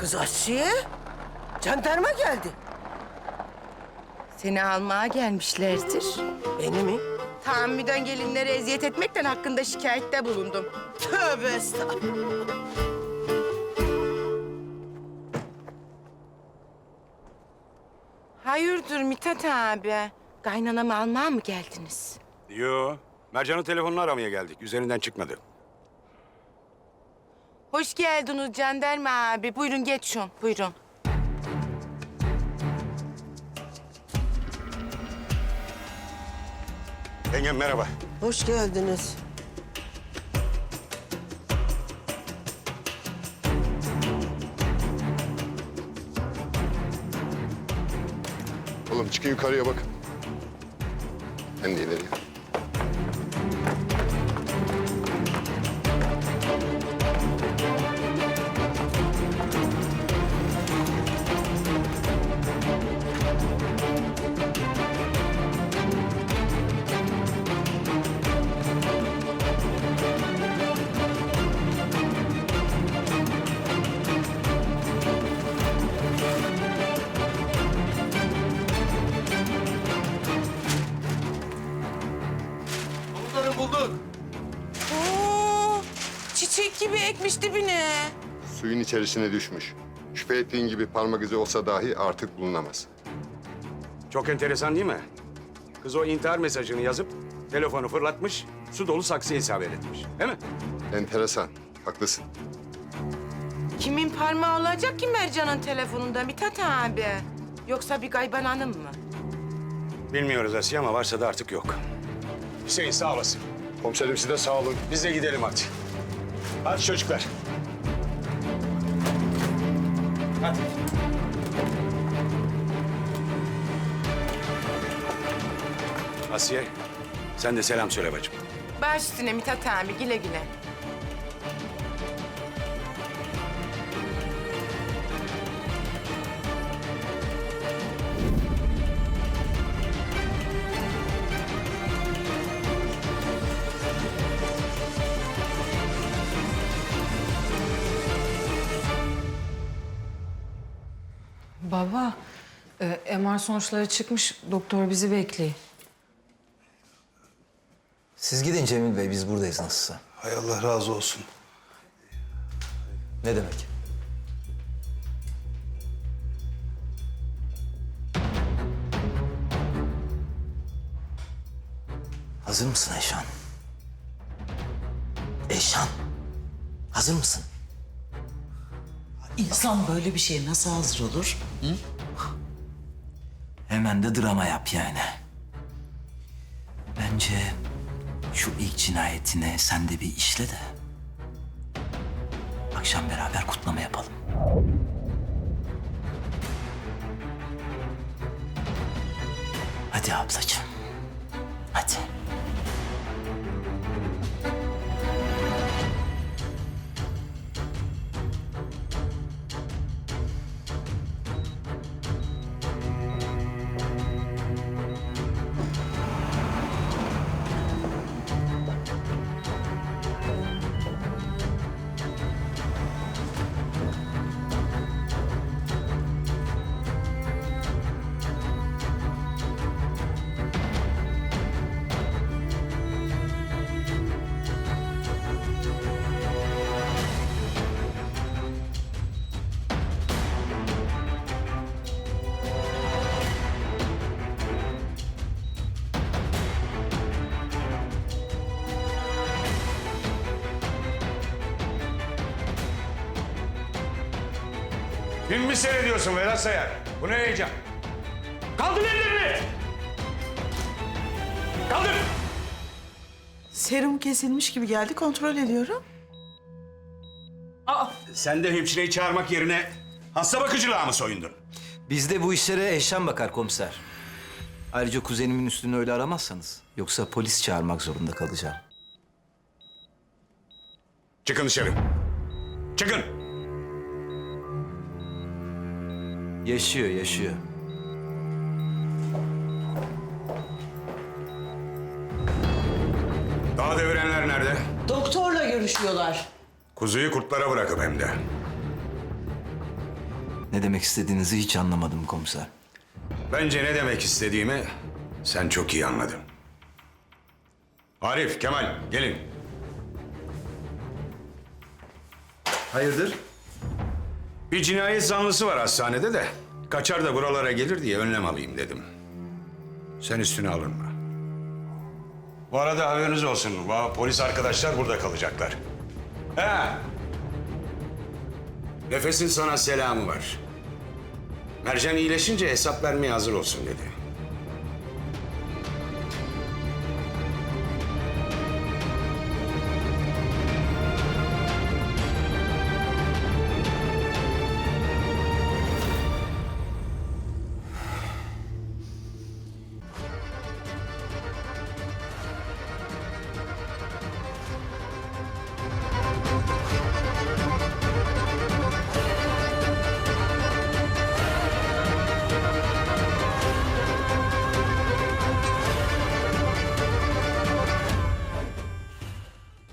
Kız Asiye, jandarma geldi. Seni almaya gelmişlerdir. Beni mi? Tahammüden gelinlere eziyet etmekten hakkında şikayette bulundum. Tövbe estağfurullah. Hayırdır Mithat abi? Kaynanamı almaya mı geldiniz? Yo. Mercan'ın telefonunu aramaya geldik. Üzerinden çıkmadı. Hoş geldiniz jandarma abi. Buyurun geçin, buyurun. Yengem merhaba. Hoş geldiniz. Oğlum çıkın yukarıya bakın. Ben de ileriye. Çiçek gibi ekmiş dibine. Suyun içerisine düşmüş. Şüphe ettiğin gibi parmak izi olsa dahi artık bulunamaz. Çok enteresan değil mi? Kız o intihar mesajını yazıp telefonu fırlatmış, su dolu saksıya isabet etmiş. Değil mi? Enteresan. Haklısın. Kimin parmağı olacak ki Mercan'ın telefonunda Mithat abi? Yoksa bir gayban hanım mı? Bilmiyoruz Asiye ama varsa da artık yok. Hüseyin sağ olasın. Komiserim size sağ olun. Biz de gidelim hadi. Hadi çocuklar. Hadi. Asiye, sen de selam söyle bacım. Baş üstüne Mithat abi, güle güle. Baba, e, MR sonuçları çıkmış. Doktor bizi bekliyor. Siz gidin Cemil Bey, biz buradayız nasılsa. Hay Allah razı olsun. Ne demek? Hazır mısın Eşan? Eşan, hazır mısın? İnsan böyle bir şeye nasıl hazır olur? Hemen de drama yap yani. Bence şu ilk cinayetine sen de bir işle de... ...akşam beraber kutlama yapalım. Hadi ablacığım. Hadi. Film mi seyrediyorsun Vedat Sayar? Bu ne heyecan? Kaldır ellerini! Kaldır! Serum kesilmiş gibi geldi kontrol ediyorum. Sen de hemşireyi çağırmak yerine hasta bakıcılığa mı soyundun? Bizde bu işlere Eşan bakar komiser. Ayrıca kuzenimin üstünü öyle aramazsanız... ...yoksa polis çağırmak zorunda kalacağım. Çıkın dışarı. Çıkın! Yaşıyor, yaşıyor. Dağ devirenler nerede? Doktorla görüşüyorlar. Kuzuyu kurtlara bırakıp hem de. Ne demek istediğinizi hiç anlamadım komiser. Bence ne demek istediğimi sen çok iyi anladın. Arif, Kemal gelin. Hayırdır? Bir cinayet zanlısı var hastanede de. Kaçar da buralara gelir diye önlem alayım dedim. Sen üstüne alınma. Bu arada haberiniz olsun. Polis arkadaşlar burada kalacaklar. He. Nefes'in sana selamı var. Mercan iyileşince hesap vermeye hazır olsun dedi.